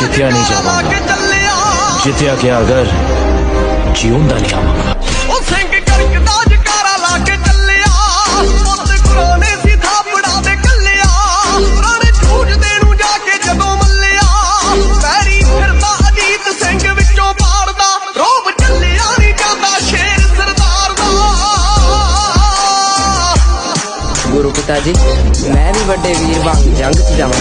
ਜਿੱਤਿਆ ਨਹੀਂ ਜਾਵਾਂਗਾ ਜਿੱਤਿਆ ਗਿਆ ਅਗਰ ਜਿਉਂਦਾ ਨਹੀਂ ਆਵਾਂਗਾ ਉਹ ਸਿੰਘ ਕਰਕਦਾ ਜਕਾਰਾ ਲਾ ਕੇ ਚੱਲਿਆ। ਪੁੱਤ ਗੁਰਾਂ ਨੇ ਸੀ ਥਾਪੜਾ ਦੇ ਕੱਲਿਆ। ਪੁਰਾਣੇ ਝੂਠਦੇ ਨੂੰ ਜਾ ਕੇ ਜਦੋਂ ਮੱਲਿਆ। ਪੈਰੀ ਫਿਰਦਾ ਅਜੀਤ ਸਿੰਘ ਵਿੱਚੋਂ ਪਾੜਦਾ। ਰੋਬ ਚੱਲਿਆ ਨਹੀਂ ਜਾਂਦਾ ਸ਼ੇਰ ਸਰਦਾਰ ਦਾ। ਗੁਰੂ ਪਿਤਾ ਜੀ ਮੈਂ ਵੀ ਵੱਡੇ ਵੀਰ ਵਾਂਗ ਜੰਗ 'ਚ ਜਾਵਾਂ